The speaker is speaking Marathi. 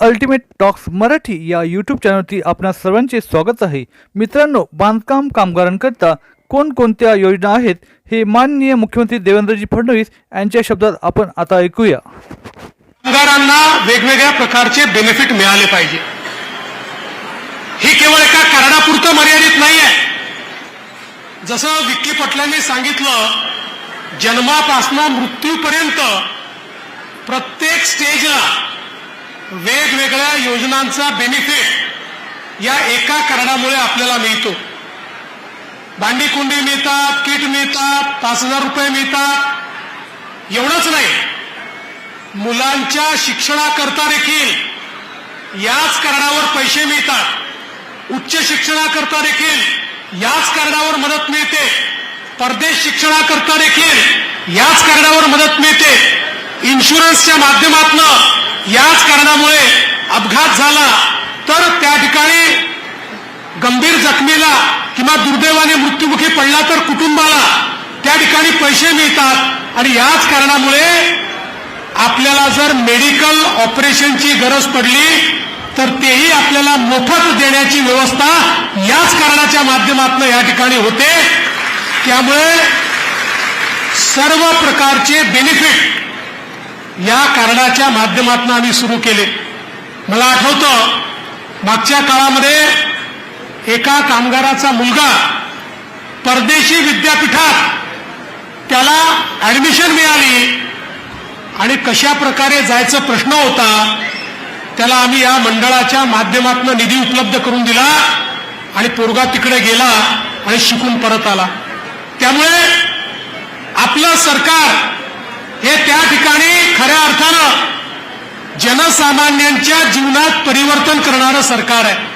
अल्टिमेट टॉक्स मराठी या यूट्यूब चॅनलवरती आपणा सर्वांचे स्वागत आहे. मित्रांनो बांधकाम कामगारांकरिता कोणकोणत्या योजना आहेत हे माननीय मुख्यमंत्री देवेंद्रजी फडणवीस यांच्या शब्दात आपण आता ऐकूया. कामगारांना वेगवेगळ्या प्रकारचे बेनिफिट मिळाले पाहिजे. हे केवळ एका कारणापुरतं मर्यादित नाही आहे जसं विक्की पटलांनी सांगितलं जन्मापासून मृत्यूपर्यंत प्रत्येक स्टेजला वेगवेगळ्या योजनांचा बेनिफिट या एका कारणामुळे आपल्याला मिळतो. भांडी कुंडी मिळतात किट मिळतात पाच हजार रुपये मिळतात. एवढंच नाही. मुलांच्या शिक्षणाकरता देखील याच कारणावर पैसे मिळतात. उच्च शिक्षणाकरता देखील याच कारणावर मदत मिळते. परदेश शिक्षणाकरता देखील याच कारणावर मदत मिळते. इन्शुरन्सच्या माध्यमातून याच कारणामुळे अपघात झाला. तर त्या ठिकाणी गंभीर जखमीला किंवा दुर्दैवाने मृत्युमुखी पडला तर कुटुंबाला त्या ठिकाणी पैसे मिळतात. आणि याच कारणामुळे आपल्याला जर मेडिकल ऑपरेशनची गरज पडली तर तेही आपल्याला मोफत देण्याची व्यवस्था याच कारणाच्या माध्यमातून या ठिकाणी होते. त्यामुळे सर्व प्रकारचे बेनिफिट या कारणाच्या माध्यमातून आम्ही सुरू केले. मला आठवतं मागच्या काळामध्ये एका कामगाराचा मुलगा परदेशी विद्यापीठात त्याला ऍडमिशन मिळाली आणि कशा प्रकारे जायचा प्रश्न होता त्याला आम्ही या मंडळाच्या माध्यमातून निधी उपलब्ध करून दिला आणि पोरगा तिकडे गेला आणि शिकून परत आला. त्यामुळे आपलं सरकार हे त्या ठिकाणी खऱ्या अर्थानं जनसामान्यांच्या जीवनात परिवर्तन करणारं सरकार आहे.